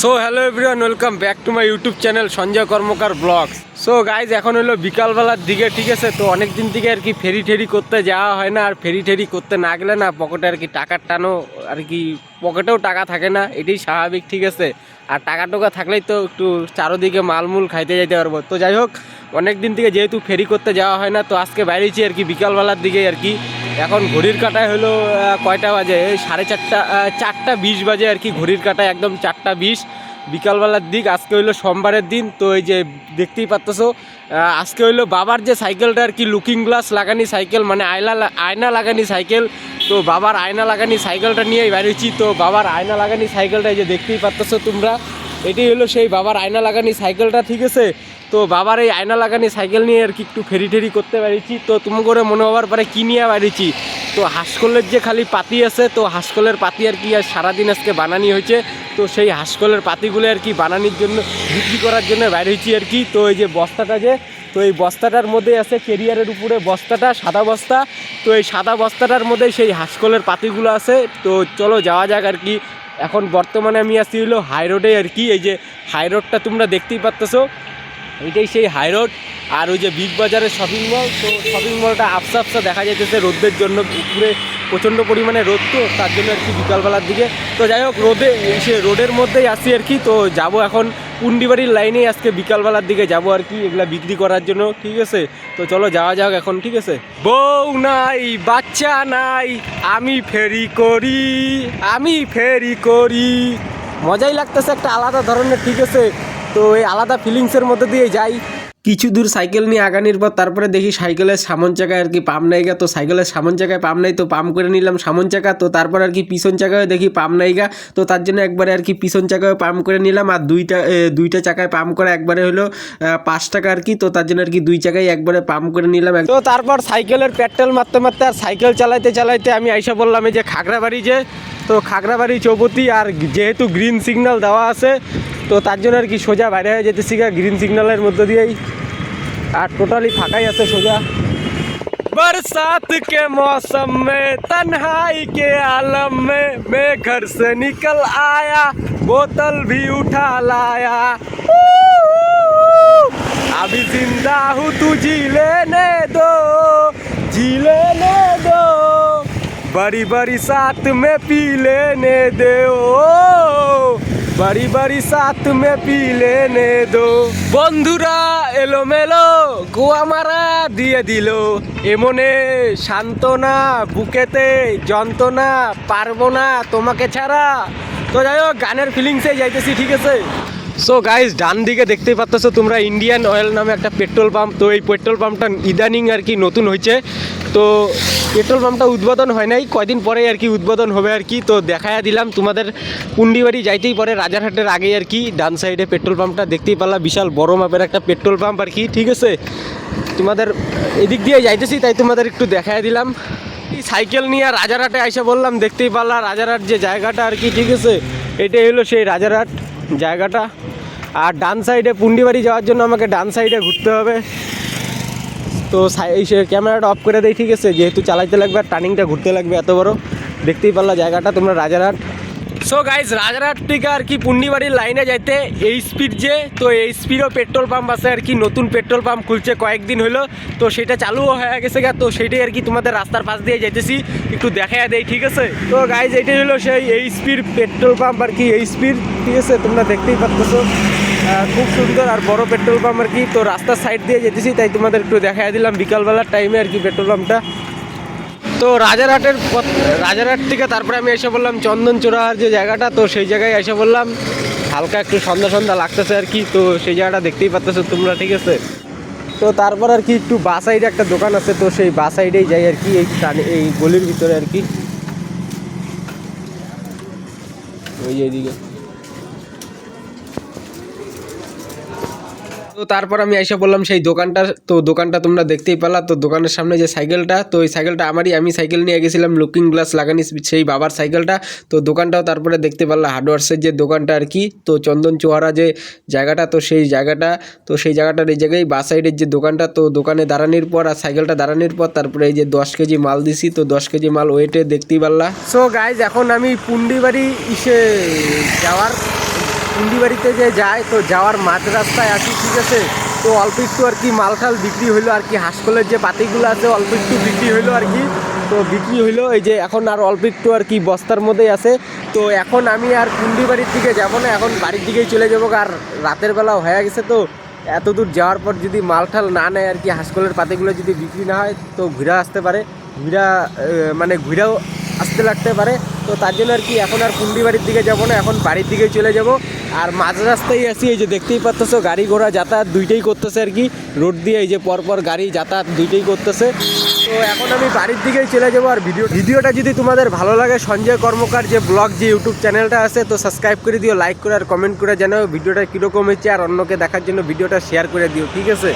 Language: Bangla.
So hello everyone welcome back to my YouTube channel Sanjay Karmakar blog so guys এখন হলো বিকালবেলার দিকে, ঠিক আছে? তো অনেক দিন থেকে আর কি ফেরি ঠেরি করতে যাওয়া হয় না, আর ফেরি ঠেরি করতে না গেলে না পকেটে আর কি টাকার টানো আর কি পকেটেও টাকা থাকে না, এটাই স্বাভাবিক, ঠিক আছে? আর টাকা টোকা থাকলেই তো একটু চারোদিকে মালমূল খাইতে যাইতে পারব। তো যাই হোক অনেক দিন থেকে যেহেতু ফেরি করতে যাওয়া হয় না, তো আজকে বাইরেছি আর কি বিকালবেলার দিকে আর কি। এখন ঘড়ির কাটায় হলো কয়টা বাজে? সাড়ে চারটা চারটা বিশ বাজে আর কি ঘড়ির কাটায়, একদম চারটা বিশ। বিকালবেলার দিক, আজকে হইল সোমবারের দিন, তো এই যে দেখতেই পাচ্তেছো আজকে হইল বাবার যে সাইকেলটা আর কি লুকিং গ্লাস লাগানি সাইকেল মানে আয়না আয়না লাগানি সাইকেল, তো বাবার আয়না লাগানি সাইকেলটা নিয়েই বেরিয়েছি, তো বাবার আয়না লাগানি সাইকেলটা এই যে দেখতেই পাচ্তেছো তোমরা এটি হলো সেই বাবার আয়না লাগানি সাইকেলটা, ঠিক আছে? তো বাবার এই আয়না লাগানি সাইকেল নিয়ে আর কি একটু ফেরি ঠেরি করতে পারিছি তো তুমি করে মনে হওয়ার পরে কি নিয়ে বাড়িছি? তো হাঁসকলের যে খালি পাতি আছে, তো হাঁসকলের পাতি আর কি আর সারাদিন আজকে বানানি হয়েছে। তো সেই হাঁসকলের পাতিগুলো আর কি বানানির জন্য, বিক্রি করার জন্য বাইরে হয়েছি আর কি। তো এই যে বস্তাটা যে, তো এই বস্তাটার মধ্যে আছে কেরিয়ারের উপরে বস্তাটা, সাদা বস্তা। তো এই সাদা বস্তাটার মধ্যে সেই হাঁসকলের পাতিগুলো আছে। তো চলো যাওয়া যাক আর কি। এখন বর্তমানে আমি আছি হলো হাই রোডে আর কি। এই যে হাই রোডটা তোমরা দেখতেই পারতেছো। এটাই সেই হাই রোড আর ওই যে বিগ বাজারের শপিং মল তো শপিং মলটা আফসা আফসা দেখা যাইতেছে রোদের জন্য। উপরে প্রচণ্ড পরিমাণে রোদ তো, তার জন্য আর কি বিকালবেলার দিকে। তো যাই হোক, রোদে সে রোডের মধ্যেই আসি আর কি। তো যাব এখন পুন্ডিবাড়ির লাইনেই আজকে বিকালবেলার দিকে যাব আর কি, এগুলা বিক্রি করার জন্য, ঠিক আছে? তো চলো যাওয়া যাক এখন, ঠিক আছে? বউ নাই, বাচ্চা নাই, আমি ফেরি করি, আমি ফেরি করি। মজাই লাগতেছে একটা আলাদা ধরনের, ঠিক আছে? তো এই আলাদা ফিলিংসের মধ্যে দিয়ে যাই। কিছু দূর সাইকেল নিয়ে আগানির পর তারপরে দেখি সাইকেলের সামন চাকায় আর কি পাম নাই গা। তো সাইকেলের সামন চাকায় পাম নাই তো পাম করে নিলাম সামন চাকা। তো তারপর আর কি পিছন চাকায় দেখি পাম নাই গা। তো তার জন্য একবারে আর কি পিছন চাকায় পাম করে নিলাম আর দুইটা দুইটা চাকায় পাম করা একবারে হলো পাঁচ টাকা আর কি। তো তার জন্য আর কি দুই চাকায় একবারে পাম করে নিলাম। তো তারপর সাইকেলের পেট্রোল মারতে মারতে আর সাইকেল চালাইতে চালাইতে আমি আইসা বললাম এই যে খাগড়াবাড়ি যে তো খাগড়াবাড়ি চৌপতি আর যেহেতু গ্রিন সিগন্যাল দেওয়া আছে তো তার জন্য আর কি সোজা বাইরে হয়ে যেতেছি গা গ্রিন সিগন্যালের মধ্যে দিয়েই আর টোটালি ফাঁকাই আছে সোজা बरसात के मौसम में तन्हाई के आलम में मैं घर से निकल आया बोतल भी उठा लाया अभी जिंदा हूँ तू जी लेने दो जी लेने दो बड़ी बड़ी साथ में पी लेने दे ओ বাড়ি বাড়ি সাথ মে পিলে নে দো বন্ধুরা এলো মেলো গোয়া মারা দিয়ে দিল। এমনে সান্ত্বনা, বুকেতে যন্ত্রণা, পারব না তোমাকে ছাড়া। তো যাই হোক, গানের ফিলিংসে যাইতেছি, ঠিক আছে? সো গাইজ ডান দিকে দেখতেই পাচ্ছ তোমরা ইন্ডিয়ান অয়েল নামে একটা পেট্রোল পাম্প তো এই পেট্রোল পাম্পটা ইদানিং আর কি নতুন হয়েছে তো পেট্রোল পাম্পটা উদ্বোধন হয় নাই, কয়দিন পরে আর কি উদ্বোধন হবে আর কি। তো দেখায়া দিলাম তোমাদের পুন্ডিবাড়ি যাইতেই পরে, রাজারহাটের আগে আর কি ডান সাইডে পেট্রোল পাম্পটা দেখতেই পারলাম বিশাল বড় মাপের একটা পেট্রোল পাম্প আর কি, ঠিক আছে? তোমাদের এদিক দিয়ে যাইতেছি, তাই তোমাদের একটু দেখায় দিলাম। সাইকেল নিয়ে রাজারহাটে আইসা বললাম, দেখতেই পারলাম রাজারহাট যে জায়গাটা আর কি, ঠিক আছে? এটাই হলো সেই রাজারহাট জায়গাটা। আর ডান সাইডে পুন্ডিবাড়ি যাওয়ার জন্য আমাকে ডান সাইডে ঘুরতে হবে। তো এই ক্যামেরাটা অফ করে দেয় ঠিক আছে? যেহেতু চালাইতে লাগবে আর টার্নিংটা ঘুরতে লাগবে এত বড়। দেখতেই পারলা জায়গাটা, তোমরা রাজারহাট। সো গাইজ রাজারহাট থেকে আর কি পুন্ডিবাড়ির লাইনে যাইতে এই স্পিড যে, তো এই স্পিডও পেট্রোল পাম্প আছে আর কি, নতুন পেট্রোল পাম্প খুলছে কয়েকদিন হলো। তো সেটা চালুও হয়ে গেছে গা, তো সেটাই আর কি তোমাদের রাস্তার পাশ দিয়ে যাইতেছি। একটু দেখা দেয় ঠিক আছে? তো গাইজ এটাই হলো সেই এই স্পিড পেট্রোল পাম্প আর কি, এই স্পিড ঠিক আছে? তোমরা দেখতেই পাচ্ছ খুব সুন্দর আর বড় পেট্রোল পাম্প আর কি। তো রাস্তার সাইড দিয়ে যেতেছি, তাই তোমাদের একটু দেখা দিলাম বিকালবেলার টাইমে আর কি পেট্রোল পাম্পটা। তো রাজারহাটের রাজারহাট থেকে তারপরে আমি এসে বললাম চন্দন চোরাহার যে জায়গাটা, তো সেই জায়গায় এসে বললাম, হালকা একটু সন্ধ্যা সন্ধ্যা লাগতেছে আর কি, তো সেই জায়গাটা দেখতেই পাচ্তেছো তোমরা, ঠিক আছে? তো তারপর আর কি একটু বা সাইডে একটা দোকান আছে, তো সেই বা সাইডেই যাই আর কি, এই এই গলির ভিতরে আর কি। ওই যে তো তারপর আমি এসে বললাম, সেই দোকানটা, তো দোকানটা তোমরা দেখতেই পেলা, তো দোকানের সামনে যে সাইকেলটা, তো ওই সাইকেলটা আমারই। আমি সাইকেল নিয়ে গেছিলাম লুকিং গ্লাস লাগানি সেই বাবার সাইকেলটা। তো দোকানটাও তারপরে দেখতে পারলাম হার্ডওয়ার্সের যে দোকানটা আর কি। তো চন্দন চোহারা যে জায়গাটা, তো সেই জায়গাটা, তো সেই জায়গাটার এই জায়গায় বা সাইডের যে দোকানটা, তো দোকানে দাঁড়ানোর পর আর সাইকেলটা দাঁড়ানোর পর তারপরে এই যে দশ কেজি মাল দিছি, তো দশ কেজি মাল ওয়েটে দেখতেই পারলা। সো গাইজ এখন আমি পুন্ডিবাড়ি ইসে যাওয়ার কুন্ডিবাড়িতে যে যায়, তো যাওয়ার মাঝ রাস্তায় আছি ঠিক আছে? তো অল্প একটু আর কি মালটাল বিক্রি হইল আর কি, হাঁসকলের যে পাতিগুলো আছে, অল্প একটু বিক্রি হইল আর কি। তো বিক্রি হইল, এই যে এখন আর অল্প একটু আর কি বস্তার মধ্যেই আছে। তো এখন আমি আর কুন্ডি বাড়ির দিকে যাব না, এখন বাড়ির দিকেই চলে যাব আর রাতের বেলা হয়ে গেছে তো। এত দূর যাওয়ার পর যদি মালঠাল না নেয় আর কি, হাঁসকলের পাতিগুলো যদি বিক্রি না হয়, তো ঘুরা আসতে পারে। ঘুরা মানে ঘুরাও আসতে লাগতে পারে। তো তার জন্য আর কি এখন আর কুন্ডি বাড়ির দিকে যাব না, এখন বাড়ির দিকেই চলে যাব। আর মাঝ রাস্তায় আছি, এই যে দেখতেই পাচ্তেছো, গাড়ি ঘোড়া যাতায়াত দুইটাই করতেছে আর কি। রোড দিয়ে এই যে পরপর গাড়ি যাতায়াত দুইটাই করতেছে। তো এখন আমি বাড়ির দিকেই চলে যাব আর ভিডিও ভিডিওটা যদি তোমাদের ভালো লাগে, সঞ্জয় কর্মকার যে ব্লগ, যে ইউটিউব চ্যানেলটা আছে, তো সাবস্ক্রাইব করে দিও লাইক করে আর কমেন্ট করে জানাও, ভিডিওটা কীরকম হয়েছে আর অন্যকে দেখার জন্য ভিডিওটা শেয়ার করে দিও, ঠিক আছে?